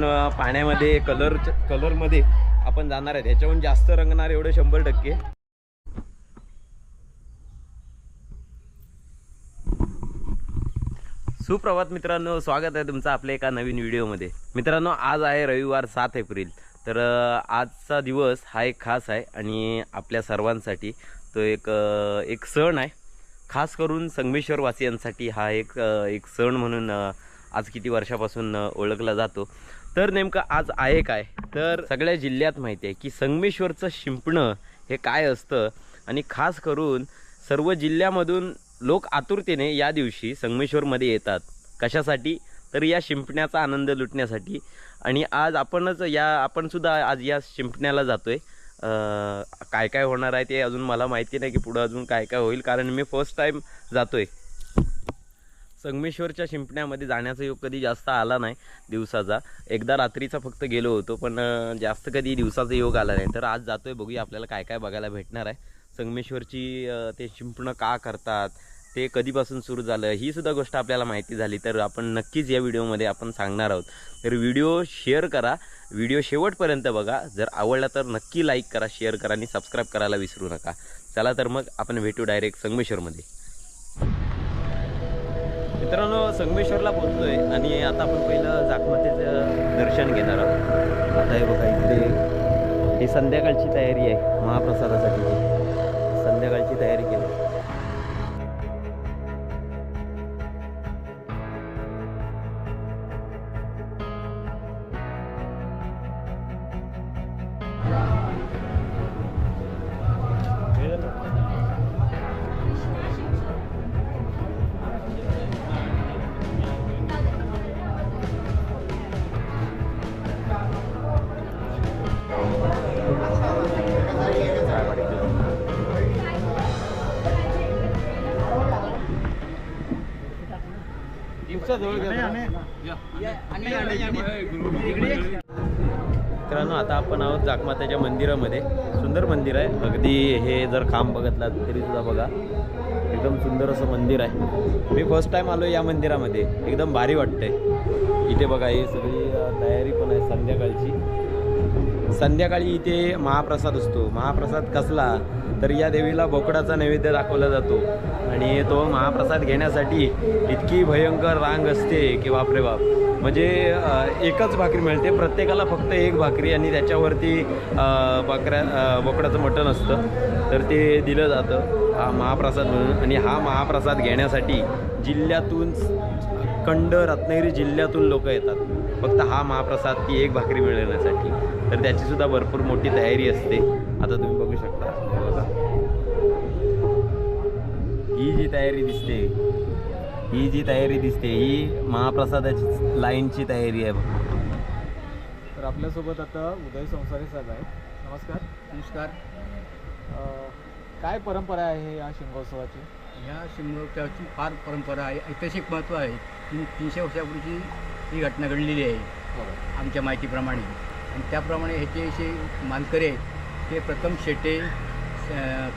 जातोय कारण पाण्यामध्ये कलर कलरमध्ये आपण जाणार आहे त्याच्याहून जास्त रंगणार एवढं शंभर टक्के. सुप्रभात मित्रांनो स्वागत आहे तुमचं आपल्या एका नवीन व्हिडिओमध्ये. मित्रांनो आज आहे रविवार सात एप्रिल. तर आजचा दिवस हा एक खास आहे आणि आपल्या सर्वांसाठी तो एक एक सण आहे. खास करून संगमेश्वरवासियांसाठी हा एक एक सण म्हणून आज किती वर्षापासून ओळखला जातो. तर नेमकं आज आहे काय? तर सगळ्या जिल्ह्यात माहिती आहे की संगमेश्वरचं शिंपणं हे काय असतं? आणि खास करून सर्व जिल्ह्यामधून लोक आतुरतेने या दिवशी संगमेश्वरमध्ये येतात. कशासाठी? तर या शिंपण्याचा आनंद लुटण्यासाठी. आणि आज आपणच या आपणसुद्धा आज या शिंपण्याला जातो आहे काय काय होणार आहे ते अजून मला माहिती नाही की पुढं अजून काय काय होईल कारण मी फर्स्ट टाईम आहे संगमेश्वरच्या शिंपण्यामध्ये जाण्याचा योग कधी जास्त आला नाही दिवसाचा. एकदा रात्रीचा फक्त गेलो होतो पण जास्त कधी दिवसाचा योग आला नाही. तर आज जातोय बघूया आपल्याला काय काय बघायला भेटणार आहे. संगमेश्वरची ते शिंपणं का करतात ते कधीपासून सुरू झालं ही सुद्धा गोष्ट आपल्याला माहिती झाली. तर आपण नक्कीच या व्हिडिओमध्ये आपण सांगणार आहोत. तर व्हिडिओ शेअर करा. व्हिडिओ शेवटपर्यंत बघा. जर आवडला तर नक्की लाईक करा शेअर करा आणि सबस्क्राईब करायला विसरू नका. चला तर मग आपण भेटू डायरेक्ट संगमेश्वरमध्ये. मित्रांनो संगमेश्वरला पोहोचलोय आणि आता आपण पहिलं जाखमातेचं दर्शन घेणार आहोत. आता हे बघा इथे ही संध्याकाळची तयारी आहे महाप्रसादासाठी. संध्याकाळची तयारी केली. मित्रांनो आता आपण आहोत जागमाताच्या मंदिरामध्ये. सुंदर मंदिर आहे. अगदी हे जर खांब बघितला तरी सुद्धा बघा. एकदम सुंदर असं मंदिर आहे. मी फर्स्ट टाईम आलो या मंदिरामध्ये. एकदम भारी वाटतंय. इथे बघा हे सगळी तयारी पण आहे संध्याकाळची. संध्याकाळी इथे महाप्रसाद असतो. महाप्रसाद कसला तर या देवीला बोकडाचा नैवेद्य दाखवला जातो. आणि तो महाप्रसाद घेण्यासाठी इतकी भयंकर रांग असते की बापरे बाप. म्हणजे एकच भाकरी मिळते प्रत्येकाला फक्त एक भाकरी आणि त्याच्यावरती अ, बकऱ्या बोकडाचं मटण असतं. तर ते दिलं जातं हा महाप्रसाद म्हणून. आणि हा महाप्रसाद घेण्यासाठी जिल्ह्यातून खंड रत्नागिरी जिल्ह्यातून लोक येतात. फक्त हा महाप्रसाद ती एक भाकरी मिळवण्यासाठी तर त्याची सुद्धा भरपूर मोठी तयारी असते. आता तुम्ही बघू शकता. हे बघा. ही जी तयारी दिसते ही जी तयारी दिसते ही महाप्रसादाची लाईनची तयारी आहे बघ. तर आपल्यासोबत आता उदय संसारे साहेब आहेत. नमस्कार. नमस्कार. काय परंपरा आहे या शिमगोत्सवाची ह्या शिमगोत्सवाची फार परंपरा आहे. ऐतिहासिक महत्त्व आहे. तीन तीनशे वर्षापूर्वीची ही घटना घडलेली आहे. आमच्या माहितीप्रमाणे. आणि त्याप्रमाणे ह्याचे जे मानकरी आहेत ते प्रथम शेटे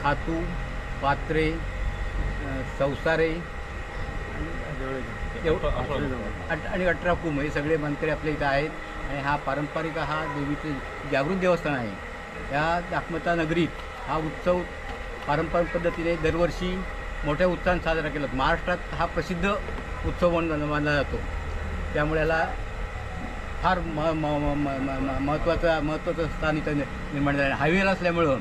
खातू पात्रे संसारे आणि अठरा कुंभ हे सगळे मानकरी आपल्या इथं आहेत. आणि हा पारंपरिक हा देवीचं जागृत देवस्थान आहे. या दाखमता नगरीत हा उत्सव पारंपरिक पद्धतीने दरवर्षी मोठ्या उत्साहात साजरा केला जातो. महाराष्ट्रात हा प्रसिद्ध उत्सव मानला जातो. त्यामुळे याला फार म म महत्त्वाचं महत्त्वाचं स्थान इथं निर्माण झालं आहे हायवेला असल्यामुळं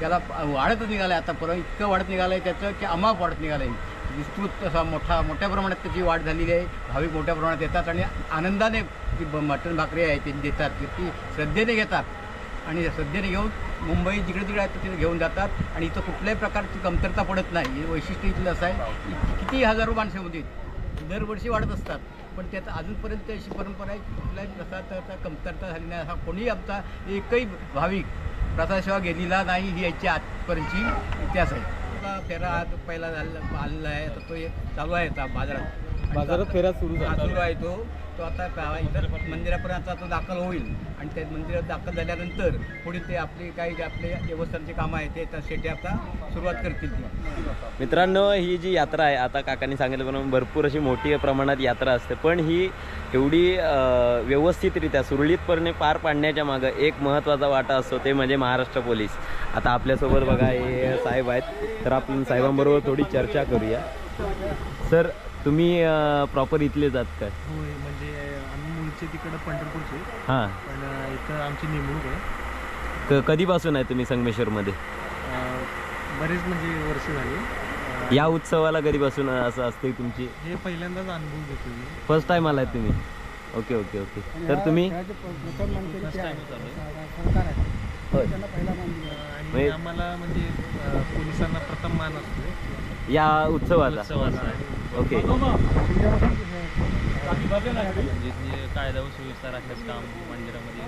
त्याला वाढतच निघालं आहे आतापर्यंत इतकं वाढत निघालं आहे त्याचं की अमाप वाढत निघालं आहे विस्तृत असा मोठा मोठ्या प्रमाणात त्याची वाढ झालेली आहे. भाविक मोठ्या प्रमाणात येतात आणि आनंदाने ती ब- मटण भाकरी आहे ती देतात. ती- श्रद्धेने घेतात. आणि श्रद्धेने घेऊन मुंबई जिकडे तिकडे आहेत तिथे घेऊन जातात. आणि इथं कुठल्याही प्रकारची कमतरता पडत नाही. हे वैशिष्ट्य इथलं असं आहे किती हजारो माणसं होती दरवर्षी वाढत असतात. पण त्यात अजूनपर्यंत अशी परंपरा आहे की कुठल्याही प्रसादाचा कमतरता झाली नाही. हा कोणीही आमचा एकही भाविक प्रसादसेवा गेलेला नाही ही याची आजपर्यंतची इतिहास आहे. फेरा आज पहिला झालेला आलेला आहे आता तो एक चालू आहे बाजारात. बाजारात फेऱ्या सुरू सुरू आहे तो. तो आता इतर मंदिरापर्यंत आता तो दाखल होईल. आणि त्या मंदिरात दाखल झाल्यानंतर पुढील ते आपली काही जे आपले देवस्थानचे कामं आहेत ते आता शेटे आता सुरुवात करतील मित्रांनो ही जी यात्रा आहे आता काकांनी सांगितल्याप्रमाणे भरपूर अशी मोठी प्रमाणात यात्रा असते. पण ही एवढी व्यवस्थितरित्या सुरळीतपणे पार पाडण्याच्या मागं एक महत्त्वाचा वाटा असतो ते म्हणजे महाराष्ट्र पोलीस. आता आपल्यासोबत बघा हे साहेब आहेत. तर आपण साहेबांबरोबर थोडी चर्चा करूया. सर तुम्ही प्रॉपर इथले जात काय? होय म्हणजे आम्ही मूळचे तिकडं पंढरपूरचे. हां. पण इथं आमची नेमणूक आहे. क कधीपासून आहे तुम्ही संगमेश्वरमध्ये? बरेच म्हणजे वर्ष झाली. या उत्सवाला कधीपासून असं असते तुमची? हे पहिल्यांदाच अनुभव घेतो मी. फर्स्ट टाईम आलाय तुम्ही? ओके ओके ओके तर तुम्ही? फर्स्ट आणि म्हणजे- आम्हाला म्हणजे पोलिसांना प्रथम मान असतो या उत्सवाचा उत्सवाचा ओके. जिथली कायदा व सुव्यवस्था राखण्याचं काम मंदिरामध्ये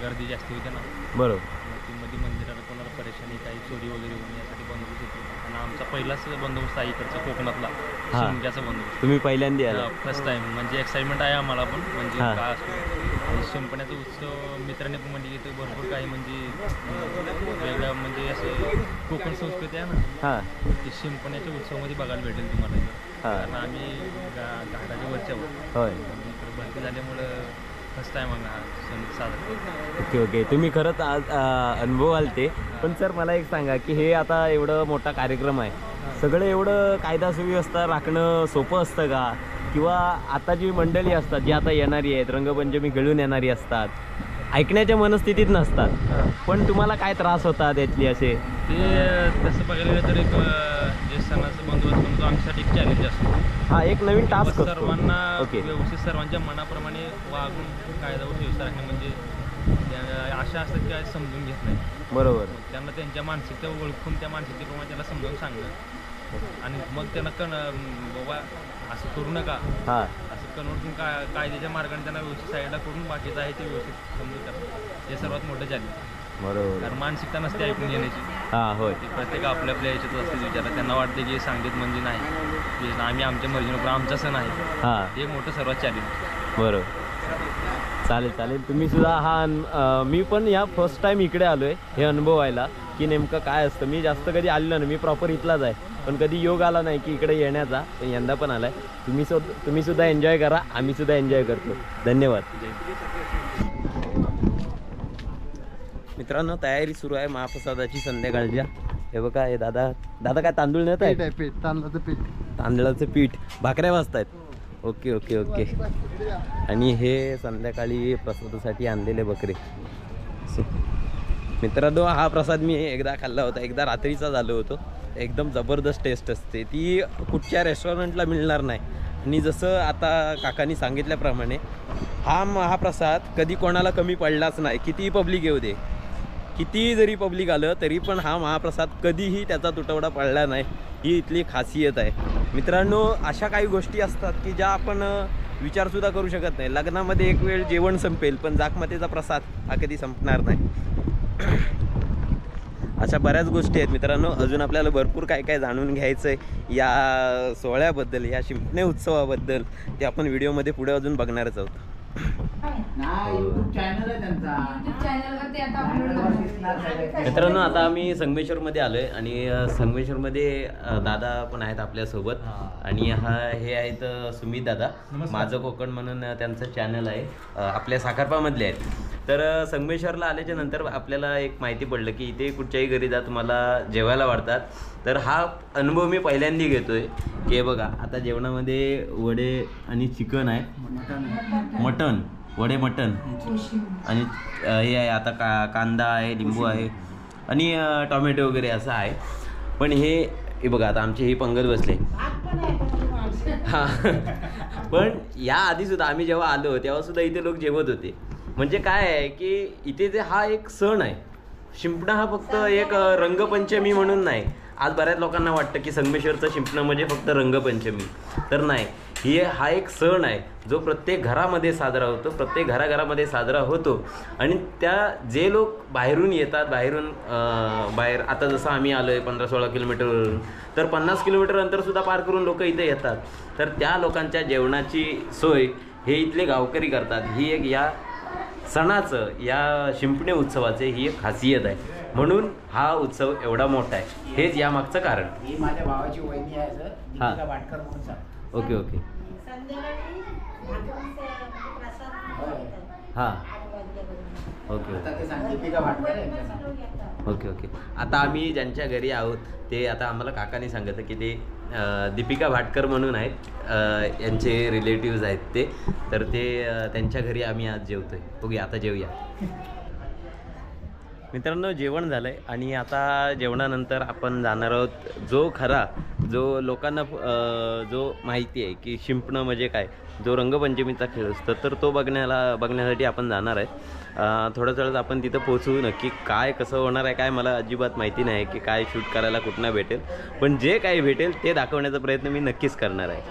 गर्दी जास्त होते ना. बरोबर. मध्ये मंदिराला कोणाला परेशानी काही चोरी वगैरे होऊन यासाठी बंदोबस्त होतो. आणि आमचा पहिलाच बंदोबस्त आहे इकडचा कोकणातला. हा. शिमग्याचा बंदोबस्त. तुम्ही पहिल्यांदा आला फर्स्ट टाइम म्हणजे एक्साइटमेंट आहे आम्हाला पण. म्हणजे. काय असतो. शिंपण्याचा उत्सव मित्रांनी पण म्हणजे इथं भरपूर काही म्हणजे अं, वेगळं म्हणजे असं कोकण संस्कृती आहे ना हां. ते शिंपण्याच्या उत्सवामध्ये बघायला भेटेल तुम्हाला. हा. कारण आम्ही गा- घाटाच्या वरच्या आहोत. होय. इकडे भरती झाल्यामुळं फर्स्ट टाइम आम्ही हा सण साजरा करतो. Okay okay. तुम्ही खरंच आज आ, अनुभव आलते. पण सर मला एक सांगा की हे आता एवढं मोठा कार्यक्रम आहे. सगळं एवढं कायदा सुव्यवस्था राखणं सोपं असतं का? किंवा आता जी मंडळी असतात जी आता येणारी आहेत रंगपंचमी खेळून येणारी असतात ऐकण्याच्या मनस्थितीत नसतात. पण तुम्हाला काय त्रास होतात यातली असे? ते तसं बघायला गेलं तर एक जे सणाचं बंदोबस्त बनवतो आमच्यासाठी एक चॅलेंज असतो. हा एक नवीन टास्क सर्वांना ओके व्यवस्थित सर्वांच्या मनाप्रमाणे वागून कायदा व सुव्यवस्था राखणे म्हणजे अशा असतात की काय समजून घेत नाही. बरोबर. त्यांना त्यांच्या मानसिकता ओळखून त्या मानसिकतेप्रमाणे त्याला समजावून सांगणं. आणि मग त्यांना कण बाबा असं करू नका. हां. असं कन्वर्ट का कायद्याच्या मार्गाने त्यांना व्यवस्थित साईडला करून बाकीचं आहे ते व्यवस्थित समजून हे सर्वात मोठं चॅलेंज बरोबर. कारण मानसिकता नसते ऐकून घेण्याची. हां होय. ते प्रत्येक आपल्या आपल्या ह्याच्यात असते विचार त्यांना वाटते की सांगित म्हणजे नाही. आम्ही आमच्या मर्जीनं आमचा सण आहे. हां. हे मोठं सर्वात चॅलेंज बरोबर. चालेल चालेल. तुम्ही सुद्धा हा अन- अं, मी पण या फर्स्ट टाईम इकडे आलो आहे हे अनुभवायला. की नेमकं काय असतं? मी जास्त कधी आलेलो नाही मी प्रॉपर इथलाच आहे. पण कधी योग आला नाही की इकडे येण्याचा पण यंदा पण आलाय. तुम्ही सुद्धा तुम्ही सुद्धा एन्जॉय करा आम्ही सुद्धा एन्जॉय करतो. धन्यवाद. मित्रांनो तयारी सुरू आहे महाप्रसादाची संध्याकाळच्या. हे बघा हे दादा दादा काय तांदूळ नेत आहे पीठ. तांदळाचं पीठ. तांदळाचं पीठ. भाकऱ्या वाजतायत. Okay okay okay. आणि हे संध्याकाळी प्रसादासाठी आणलेले बकरे. सो मित्रांनो हा प्रसाद मी एकदा खाल्ला होता. एकदा रात्रीचा झालो होतो. एकदम जबरदस्त टेस्ट असते. ती कुठच्या रेस्टॉरंटला मिळणार नाही. आणि जसं आता काकांनी सांगितल्याप्रमाणे हा महाप्रसाद कधी कोणाला कमी पडलाच नाही. कितीही पब्लिक येऊ दे. कितीही जरी पब्लिक आलं तरी पण हा महाप्रसाद कधीही त्याचा तुटवडा पडला नाही. ही इथली खासियत आहे. मित्रांनो अशा काही गोष्टी असतात की ज्या आपण विचारसुद्धा करू शकत नाही. लग्नामध्ये एक वेळ जेवण संपेल पण जाकमातेचा प्रसाद हा कधी संपणार नाही. अशा बऱ्याच गोष्टी आहेत मित्रांनो. अजून आपल्याला भरपूर काय काय जाणून घ्यायचं आहे या सोहळ्याबद्दल या शिंपणे उत्सवाबद्दल ते आपण व्हिडिओमध्ये पुढे अजून बघणारच आहोत. नाही युट्यूब चॅनल आहे त्यांचा. युट्यूब चॅनलवरती आता अपलोड करणार मित्रांनो आता आम्ही संगमेश्वरमध्ये आलो आहे आणि संगमेश्वरमध्ये दादा पण आहेत आपल्यासोबत. आणि हा हे आहेत सुमित दादा. माझं कोकण म्हणून त्यांचं चॅनल आहे. आपल्या साखरपामधले आहेत. तर संगमेश्वरला आल्याच्यानंतर आपल्याला एक माहिती पडलं की इथे कुठच्याही घरी जा तुम्हाला जेवायला वाढतात. तर हा अनुभव मी पहिल्यांदा घेतोय. की हे बघा आता जेवणामध्ये वडे आणि चिकन आहे. मटन वडे मटन आणि हे आहे आता का कांदा आहे लिंबू आहे. आणि टॉमॅटो टोमॅटो वगैरे असं आहे. पण हे हे बघा आता आमचे हे पंगत बसले. हां. पण या आधी सुद्धा आम्ही जेव्हा आलो तेव्हा सुद्धा इथे लोक जेवत होते. म्हणजे काय आहे की इथे जे हा एक सण आहे शिंपणं हा फक्त एक रंगपंचमी म्हणून नाही. आज बऱ्याच लोकांना वाटतं की संगमेश्वरचं शिंपणं म्हणजे फक्त रंगपंचमी. तर नाही ही हा एक सण आहे जो प्रत्येक घरामध्ये साजरा होतो प्रत्येक घराघरामध्ये साजरा होतो. आणि त्या जे लोक बाहेरून येतात बाहेरून बाहेर आता जसं आम्ही आलो आहे पंधरा सोळा किलोमीटरवरून तर पन्नास किलोमीटर अंतरसुद्धा पार करून लोक इथे येतात. तर त्या लोकांच्या जेवणाची सोय हे इथले गावकरी करतात. ही एक या सणाचं या शिंपणे उत्सवाचे ही एक खासियत आहे. म्हणून हा उत्सव एवढा मोठा आहे. हेच यामागचं कारण. ही माझ्या भावाची वहिनी आहे सर. हा. दीपिका वाटकर म्हणून सांग ओके ओके. संध्याकाळी भाकरीचे प्रसाद होय. हां. आठ वाजल्यापर्यंत ओके. आता ते सांग दीपिका वाटकर आहे यांचं नाव. Okay okay. आता आम्ही ज्यांच्या घरी आहोत ते आता आम्हाला काकाने सांगितलं की ते दीपिका भाटकर म्हणून आहेत. यांचे रिलेटिव्ज आहेत ते. तर ते त्यांच्या घरी आम्ही आज जेवतो आहे बघूया आता जेवूया. मित्रांनो जेवण झालं आहे आणि आता जेवणानंतर आपण जाणार आहोत जो खरा जो लोकांना जो माहिती आहे की शिंपणं म्हणजे काय जो रंगपंचमीचा खेळ असतो तर तो बघण्याला बघण्यासाठी आपण जाणार आहे. थोड्याच वेळात आपण तिथं पोचू नक्की. काय कसं होणार आहे काय मला अजिबात माहिती नाही की काय शूट करायला कुठनं भेटेल. पण जे काही भेटेल ते दाखवण्याचा प्रयत्न मी नक्कीच करणार आहे.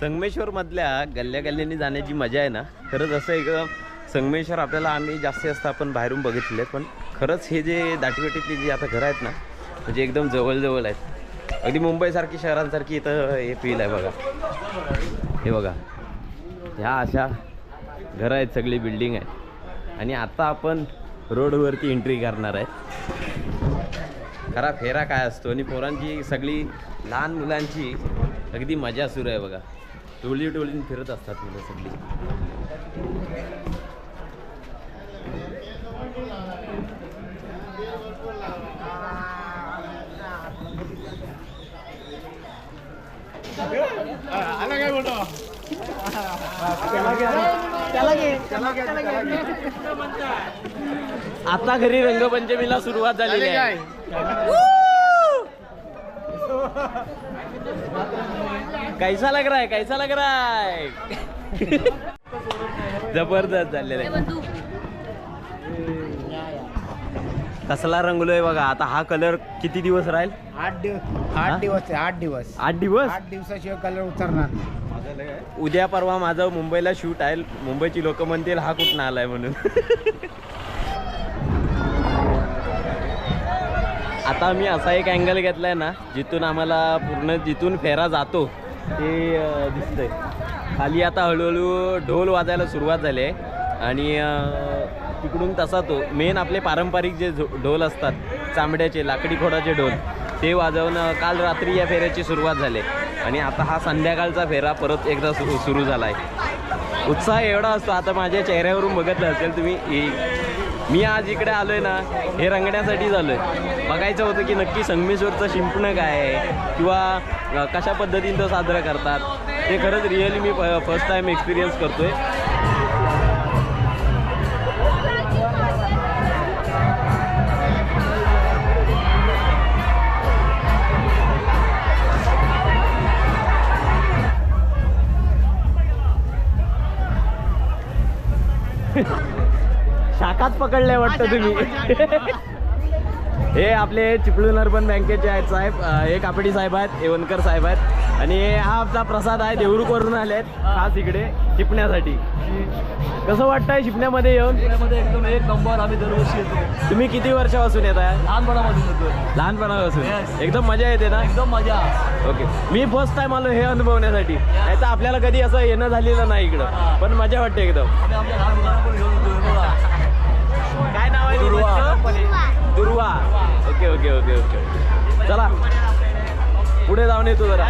संगमेश्वरमधल्या गल्ल्या गल्ल्यांनी जाण्याची मजा आहे ना? खरंच असं एक संगमेश्वर आपल्याला आम्ही जास्तीत जास्त आपण बाहेरून बघितले पण खरंच हे जे दाटीवाटीतली जी आता घरं आहेत ना म्हणजे एकदम जवळजवळ आहेत. अगदी मुंबईसारखी शहरांसारखी इथं हे फील आहे बघा. हे बघा. ह्या अशा घरं आहेत सगळी बिल्डिंग आहेत. आणि आता आपण रोडवरती एंट्री करणार आहे. खरा फेरा काय असतो? आणि पोरांची सगळी लहान मुलांची अगदी मजा सुरू आहे बघा. टोळी टोळीन फिरत असतात मुलं सगळी. आता घरी रंगपंचमीला सुरुवात झालेली आहे. कैसा लग रहा है? कैसा लग रहा है? जबरदस्त झालेलं आहे. कसला रंगलोय बघा आता हा कलर किती दिवस राहील? आठ दिवस हा? आठ दिवस आठ दिवस. आठ दिवस? आठ दिवसाशिवाय कलर उतरणार नाही. उद्या परवा माझं मुंबईला शूट आहे मुंबईची लोक म्हणतील हा कुठं आलाय म्हणून. आता मी असा एक अँगल घेतलाय ना जिथून आम्हाला पूर्ण जिथून फेरा जातो ते अं, दिसतंय. खाली आता हळूहळू ढोल वाजायला सुरुवात झाली आहे. आणि अं, तिकडून तसा तो मेन आपले पारंपरिक जे झो- ढोल असतात चांबड्याचे लाकडी खोडाचे ढोल ते वाजवणं काल रात्री या फेऱ्याची सुरुवात झाली. आहे. आणि आता हा संध्याकाळचा फेरा परत एकदा सुरू सुरू झाला आहे उत्साह एवढा असतो आता माझ्या चेहऱ्यावरून बघितलं असेल तुम्ही मी आज इकडे आलोय ना हे रंगण्यासाठीच आहे बघायचं होतं की नक्की संगमेश्वरचं शिंपणं काय आहे किंवा कशा पद्धतीने तो साजरा करतात ते खरंच रिअली मी फर्स्ट टाइम एक्सपिरियन्स करतो आहे शाखाच पकडले वाटतं तुम्ही. हे आपले चिपळूण अर्बन बँकेचे आहेत साहेब. हे कापडी साहेब आहेत एवनकर साहेब आहेत. आणि हा आपला प्रसाद आहे देऊळकरून आले आहेत खास इकडे शिपण्यासाठी कसं वाटतंय शिपण्यामध्ये येऊन? एकदम एक नंबर आम्ही दरवर्षी येतो. तुम्ही किती वर्षापासून येत आहे लहानपणापासून येतो लहानपणापासून? एकदम मजा येते ना? एकदम मजा. ओके. मी फर्स्ट टाइम आलो हे अनुभवण्यासाठी. नाही तर आपल्याला कधी असं येणं झालेलं नाही इकडं. पण मजा वाटते एकदम. दुर्वा. दुर्वा. Okay okay okay okay. चला. पुढे जाऊन येतो जरा.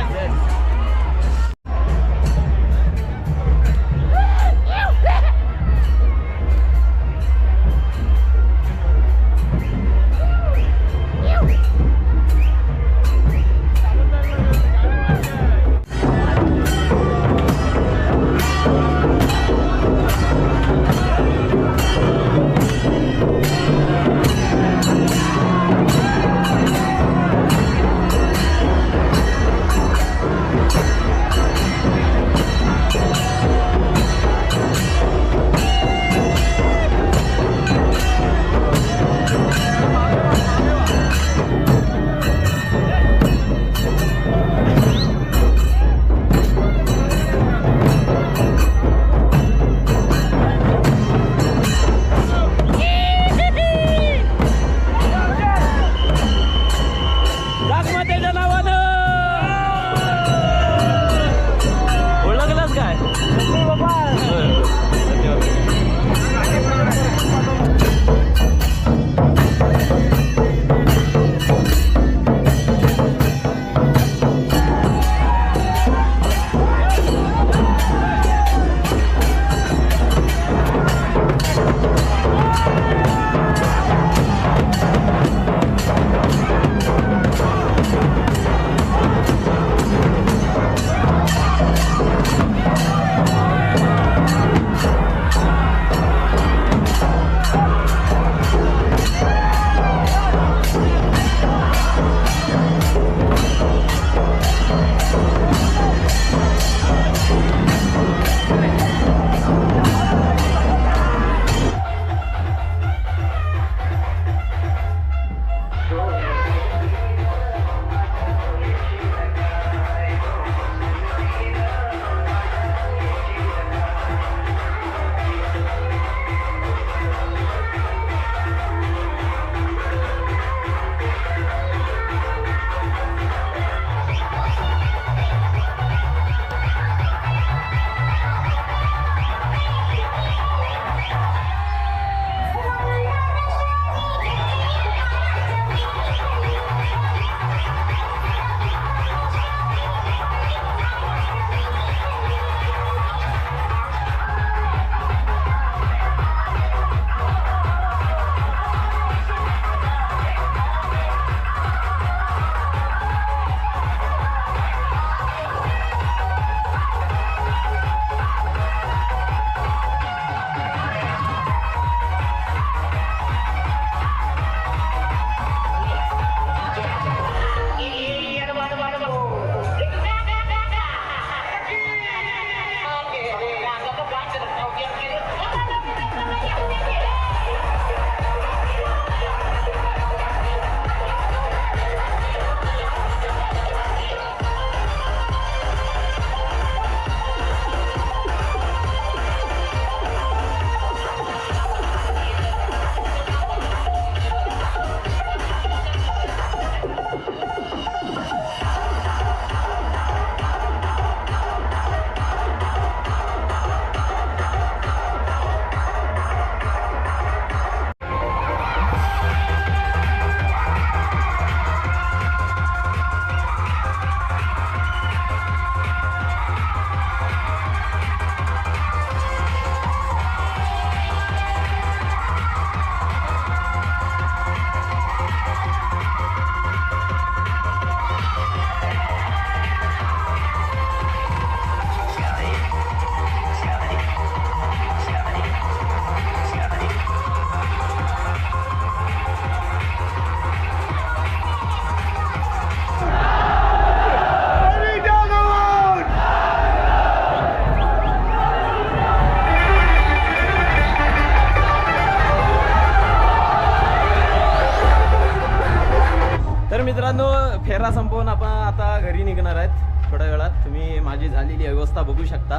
फेरा संपवून आपण आता घरी निघणार आहेत. थोड्या वेळात तुम्ही माझी झालेली अवस्था बघू शकता.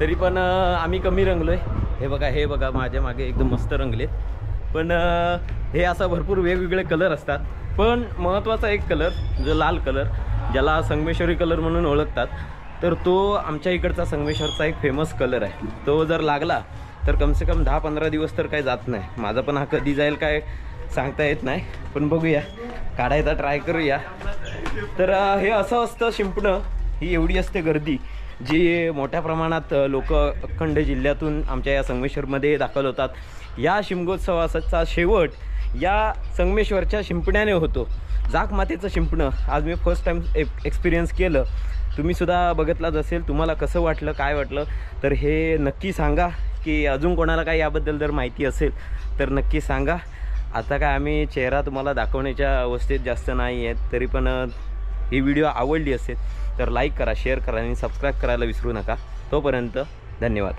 तरी पण आम्ही कमी रंगलोय. हे बघा हे बघा माझ्या मागे एकदम मस्त रंगलेत. पण हे असं भरपूर वेगवेगळे कलर असतात. पण महत्त्वाचा एक कलर जो लाल कलर ज्याला संगमेश्वरी कलर म्हणून ओळखतात तर तो आमच्या इकडचा संगमेश्वरचा एक फेमस कलर आहे. तो जर लागला तर कमसे कम दहा पंधरा दिवस तर काही जात नाही. माझा पण हा कधी जाईल काय सांगता येत नाही पण बघूया. काढायचा ट्राय करूया. तर हे असं असतं शिंपणं. ही एवढी असते गर्दी जी मोठ्या प्रमाणात लोक अखंड जिल्ह्यातून आमच्या या संगमेश्वरमध्ये दाखल होतात. या शिमगोत्सवाचा शेवट या संगमेश्वरच्या शिंपण्याने होतो. जाक मातेचं शिंपणं. आज मी फर्स्ट टाईम एक्सपिरियन्स केलं. तुम्हीसुद्धा बघितलाच असेल तुम्हाला कसं वाटलं काय वाटलं? तर हे नक्की सांगा की अजून कोणाला काही याबद्दल जर माहिती असेल तर नक्की सांगा. आता काय आम्ही चेहरा तुम्हाला दाखवण्याच्या अवस्थेत जास्त नाही आहेत तरी पण ही व्हिडिओ आवडली असेल तर लाईक करा शेअर करा आणि सबस्क्राईब करायला विसरू नका. तोपर्यंत धन्यवाद.